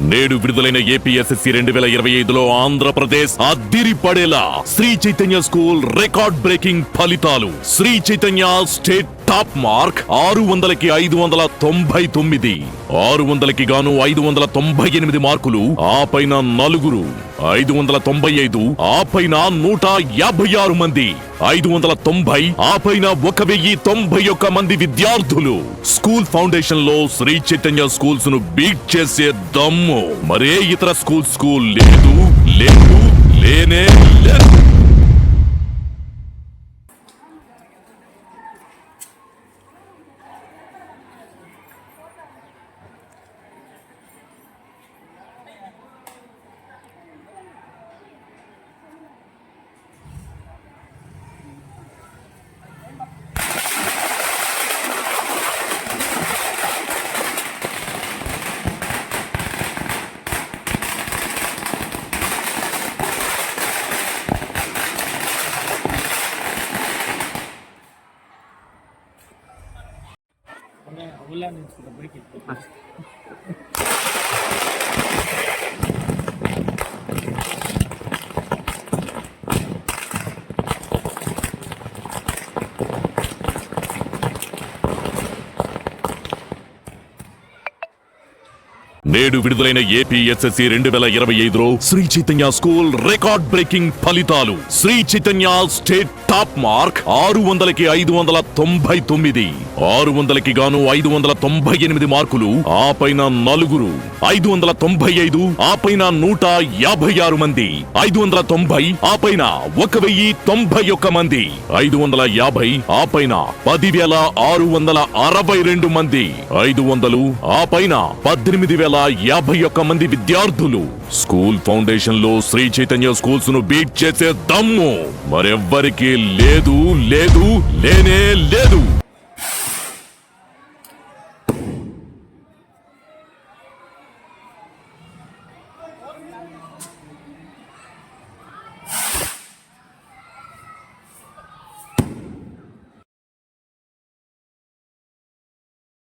నేడు విడుదలైన ఏపీఎస్ఎస్సి రెండు వేల ఇరవై ఐదులో ఆంధ్రప్రదేశ్ అద్దిరి పడేలా Sri Chaitanya school record breaking ఫలితాలు. Sri Chaitanya state top mark ఆరు వందలకి ఐదు వందల తొంభై తొమ్మిది. ఆరు వందలకి గాను ఐదు వందల తొంభై ఎనిమిది మార్కులు ఆ పైన నలుగురు. ఐదు వందల తొంభై ఐదు ఆ పైన నూట యాభై ఆరు మంది. ఐదు వందల తొంభై ఆ పైన ఒక వెయ్యి తొంభై ఒక్క మంది విద్యార్థులు. స్కూల్ ఫౌండేషన్లో శ్రీ చైతన్య స్కూల్స్ను బీట్ చేసే దమ్ము. మరే ఇతర స్కూల్ స్కూల్ లేదు లేదు లేనే లేదు నేడు విడుదలైన ఏపీఎస్ఎస్సి రెండు వేల ఇరవై ఐదులో Sri Chaitanya school record breaking ఫలితాలు. Sri Chaitanya state top mark ఆరు వందలకి ఐదు వందల తొంభై తొమ్మిది. ఆరు వందలకి గాను ఐదు వందల తొంభై ఎనిమిది మార్కులు ఆ పైన నలుగురు. ఐదు వందల తొంభై ఐదు ఆ పైన నూట యాభై ఆరు మంది. ఐదు వందల తొంభై ఆ పైన ఒక వెయ్యి తొంభై ఒక్క మంది. ఐదు వందల యాభై ఆ పైన పదివేల ఆరు వందల అరవై రెండు మంది. ఐదు వందలు ఆ పైన పద్దెనిమిది వేల యాభై ఒక్క మంది విద్యార్థులు. స్కూల్ ఫౌండేషన్లో శ్రీ చైతన్య స్కూల్స్ను బీట్ చేసే దమ్ము మరెవ్వరికీ లేదు లేదు లేనే లేదు.